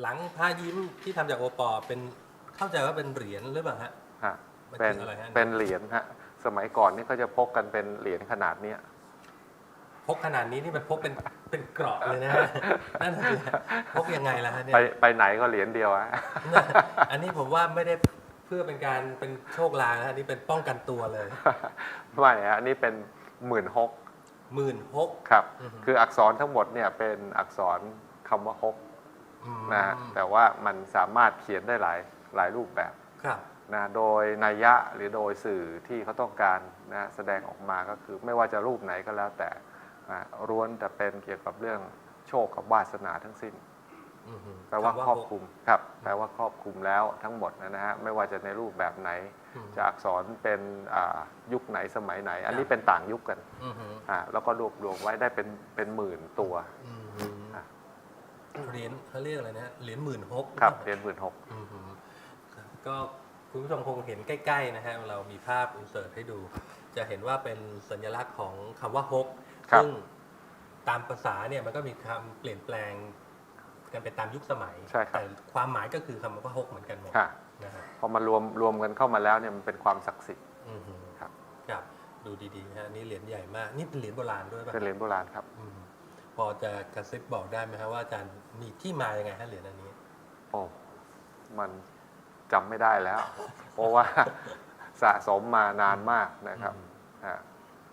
หลังพระยิ้มที่ทำจากโอปอเป็นเข้าใจว่าเป็นเหรียญหรือเปล่าฮะ ฮะมันเป็นคืออะไรฮะ เป็นเหรียญฮะสมัยก่อนนี่เขาจะพกกันเป็นเหรียญขนาดเนี้ย พกขนาดนี้นี่มันพกเป็นเป็นเกราะเลยนะฮะนั่นคือพกยังไงล่ะฮะเนี่ย ไปไปไหนก็เหรียญเดียวอะ อันนี้ผมว่าไม่ได้เพื่อเป็นการเป็นโชคลางนะอันนี้เป็นป้องกันตัวเลยไม่ฮะอันนี้เป็นหมื่นฮกหมื่นหก ครับ อือฮึ คืออักษรทั้งหมดเนี่ยเป็นอักษรคำว่าฮกอืม นะฮะแต่ว่ามันสามารถเขียนได้หลายหลายรูปแบบครับ นะโดยนัยยะหรือโดยสื่อที่เขาต้องการนะแสดงออกมาก็คือไม่ว่าจะรูปไหนก็แล้วแต่นะล้วนแต่เป็นเกี่ยวกับเรื่องโชคกับวาสนาทั้งสิ้น อือฮึแปลว่าำครอบคลุมครับแปลว่าครอบคลุมแล้วทั้งหมดนะฮะไม่ว่าจะในรูปแบบไหน อืม จะอักษรเป็นอ่ายุคไหนสมัยไหน อันนี้ครับเป็นต่างยุคกันอือฮึอ่าแล้วก็รวบรวมไว้ได้เป็นเป็นหมื่นตัวอือฮึอะ เหรียญเขาเรียกอะไรนะฮะเหรียญหมื่นหกครับเหรียญหมื่นหกอือฮึครับก็คุณผู้ชมคงเห็นใกล้ ๆ นะฮะเรามีภาพอินเสิร์ตให้ดู จะเห็นว่าเป็นสัญลักษณ์ของคำว่าฮกครับซึ่งตามภาษาเนี่ยมันก็มีคำเปลี่ยนแปลงกันไปตามยุคสมัยใช่ครับแต่ความหมายก็คือคำว่าฮกเหมือนกันหมดค่ะนะฮะพอมารวมรวมกันเข้ามาแล้วเนี่ยมันเป็นความศักดิ์สิทธิ์อือฮึครับครับ ดูดีๆนะฮะอันนี่เหรียญใหญ่มาก นี่เป็นเหรียญโบราณด้วยป่ะเป็นเหรียญโบราณครับอืม พอจะกระซิบบอกได้ไหมครับว่าอาจารย์มีที่มายังไงฮะเหรียญอันนี้ โอ้มันจำไม่ได้แล้ว เพราะว่าสะสมมานานมากนะครับอืมอ่า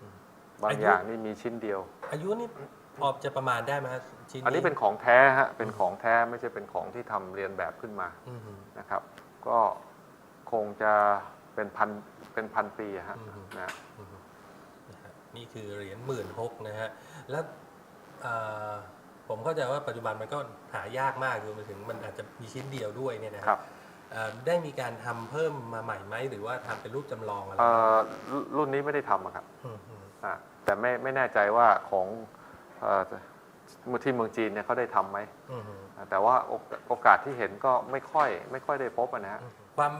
อืมบางอายุอย่างนี่มีชิ้นเดียว อายุนี่พอจะประมาณได้ไหมฮะชิ้นอันนี้เป็นของแท้ฮะเป็นของแท้ไม่ใช่เป็นของที่ทำเรียนแบบขึ้นมาอือฮึนะครับ ก็คงจะเป็นพันเป็นพันปีอะฮะอืมนะ อือฮึนะฮะนี่คือเหรียญหมื่นหกนะฮะแล้วเอ่อ ผมเข้าใจว่าปัจจุบันมันก็หายากมากรวมไปถึงมันอาจจะมีชิ้นเดียวด้วยเนี่ยนะฮะครับเอ่อได้มีการทำเพิ่มมาใหม่ไหมหรือว่าทำเป็นรูปจำลองอะไรเอ่อรุ่นรุ่นนี้ไม่ได้ทำอะครับอืมอืมอ่าแต่ไม่ไม่แน่ใจว่าของเอ่อที่เมืองจีนเนี่ยเขาได้ทำไหมอืมอืมอ่าแต่ว่าโอกโอกาสที่เห็นก็ไม่ค่อยไม่ค่อยได้พบอะนะฮะ ความ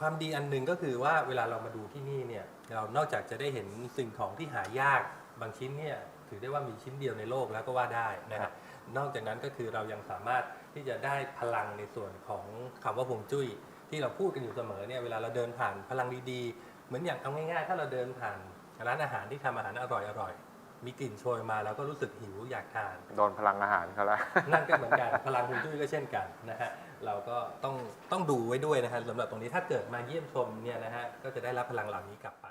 ความดีอันหนึ่งก็คือว่าเวลาเรามาดูที่นี่เนี่ย เรานอกจากจะได้เห็นสิ่งของที่หายากบางชิ้นเนี่ยถือได้ว่ามีชิ้นเดียวในโลกแล้วก็ว่าได้นะครัฮะบนอกจากนั้นก็คือเรายังสามารถที่จะได้พลังในส่วนของคำว่าฮวงจุ้ย ที่เราพูดกันอยู่เสมอเนี่ยเวลาเราเดินผ่านพลังดีๆ เหมือนอย่างเอาง่ายๆ ถ้าเราเดินผ่านร้านอาหารที่ทำอาหารอร่อยๆมีกลิ่นโชยมาเราก็รู้สึกหิวอยากทานโดนพลังอาหารเขาแล้วนั่นก็เหมือนกันพลังฮวงจุ้ยก็เช่นกันนะฮะเราก็ต้องต้องดูไว้ด้วยนะฮะสำหรับตรงนี้ถ้าเกิดมาเยี่ยมชมเนี่ยนะฮะก็จะได้รับพลังเหล่านี้กลับไป